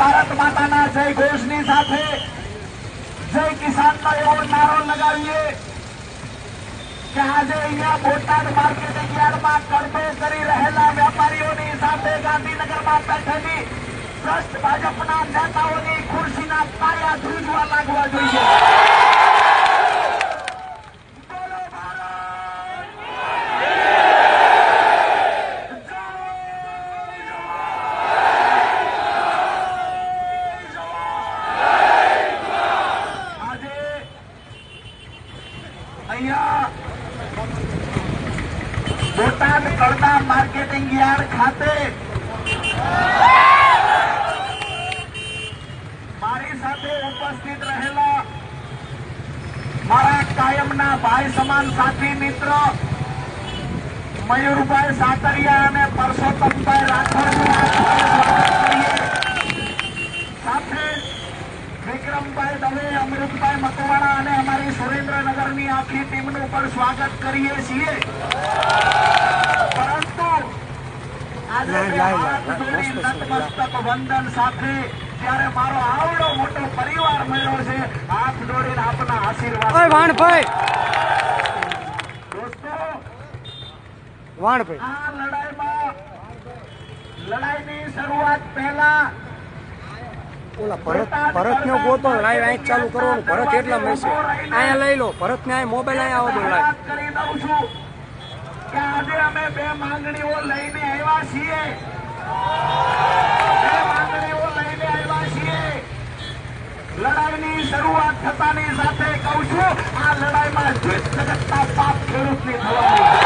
ભારત માતાના જય ઘોષની સાથે જય કિસાનનો એવો નારો લગાવીએ કે આજે અહીંયા બોટાદ માર્કેટિંગ યાર્ડમાં કરતો કરી રહેલા વેપારીઓની સાથે ગાંધીનગરમાં બેઠેલી ભ્રષ્ટ ભાજપના નેતાઓની ખુરશીના પાયા ધ્રુજવા લાગવા જોઈએ બોલો ભારત! જય આજે અહીંયા બોટાદ કડદા માર્કેટિંગ યાર્ડ ખાતે. મારી સાથે ઉપસ્થિત રહેલા મારા કાયમના ભાઈ સમાન સાથી મિત્ર, મયુરભાઈ સાતરિયા અને પરસોત્તમભાઈ રાઠોડનું આ સ્વાગત કરીએ સાથે વિક્રમભાઈ દવે અમૃતભાઈ મકવાણા અને અમારી સુરેન્દ્રનગરની આખી ટીમનું પણ સ્વાગત કરીએ છીએ. પરંતુ નતમસ્તક વંદન સાથે ત્યારે મારો આવડો મોટો પરિવાર મળ્યો છે હાથ જોડીને આપના આશીર્વાદ વાણભાઈ દોસ્તો વાણભાઈ આ લડાઈમાં લડાઈની શરૂઆત પહેલા ઓલા ભરત ભરત નો ગોતો લાઈવ અહીં ચાલુ કરવાનું. ભરત એટલા મળશે અહીંયા લઈ લો. ભરત ને અહીં મોબાઈલ અહીંયા આવો લાઈવ અમે બે માંગણીઓ લઈને આવ્યા છીએ. બે માંગણીઓ લઈને આવ્યા છીએ. લડાઈની શરૂઆત થતાની સાથે કહું છું, આ લડાઈમાં જીત જગતના પાપ ખેડૂતની થવાની છે.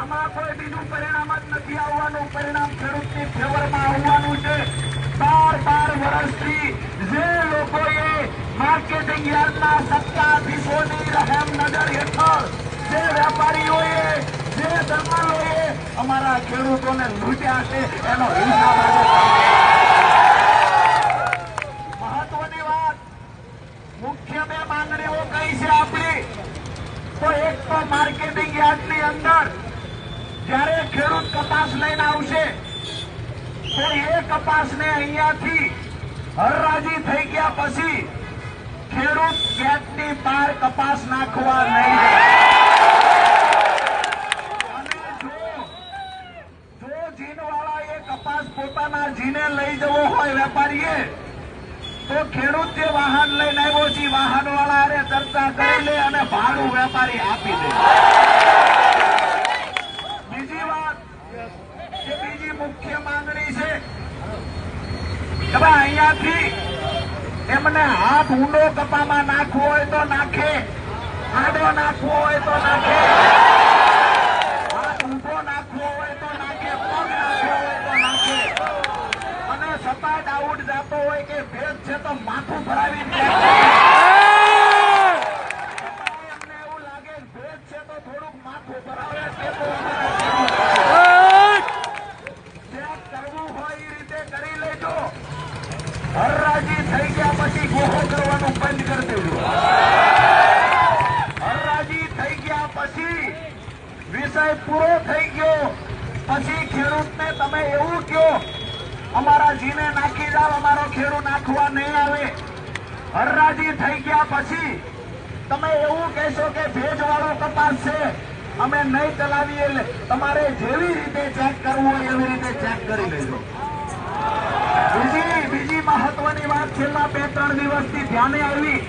આમાં કોઈ બીજું પરિણામ જ નથી આવવાનું પરિણામ ખેડૂતની ફેવરમાં આવવાનું છે બાર બાર વર્ષથી જે લોકોએ માર્કેટિંગ યાર્ડના સત્તાધીશોની રહેમ નજર હેઠળ જે વેપારીઓએ, જે દલાલોએ અમારા ખેડૂતોને લૂંટ્યા છે, એનો હિસાબ મહત્વની વાત, મુખ્ય બે માંગણીઓ કઈ છે આપણી? તો એક તો માર્કેટિંગ યાર્ડની અંદર, જ્યારે ખેડૂત કપાસ લઈને આવશે, તો એ કપાસને અહીંયાથી હરરાજી થઈ ગયા પછી ખેડૂત ગેટની બહાર કપાસ નાખવા નહીં જો જીનવાળા એ કપાસ પોતાના જીને લઈ જવો હોય વેપારીએ, તો ખેડૂત વાહન લઈને આવ્યો છે વાહન વાળા અરે લે અને ભાડું વેપારી આપી દે. બીજી વાત બીજી મુખ્ય માંગણી છે ભાઈ અહીંયાથી એમને હાથ ઊંડો કપામાં નાખવો હોય તો નાખે, આડો નાખવો હોય તો નાખે, હાથ ઊંધો નાખવો હોય તો નાખે, પગ નાખવો હોય તો નાખે. અને સપાટ આઉટ જાતો હોય કે ભેદ છે તો માથું ભરાવી દે અમને એવું લાગે કે ભેદ છે તો થોડુંક માથું ભરાવે તે તો અમારા જે કરવું હોય એ રીતે કરી લેજો હરરાજી થઈ ગયા પછી ગોહો કરવાનું બંધ કરી દેવું. હરરાજી થઈ ગયા પછી વિષય પૂરો થઈ ગયો. પછી ખેડૂતને તમે એવું કહો, અમારા જીને નાખી જાવ અમારો ખેડૂત નાખવા નહીં આવે. હરરાજી થઈ ગયા પછી તમે એવું કહેશો કે ભેજવાળો કપાસ છે, અમે નહીં ચલાવીએ તમારે જેવી રીતે ચેક કરવું હોય એવી રીતે ચેક કરી લેજો. બીજી બીજી છેલ્લા બે ત્રણ દિવસથી ધ્યાને આવી.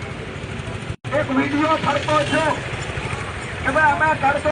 એક વીડિયો ફરતો છો. કે ભાઈ અમે કરતો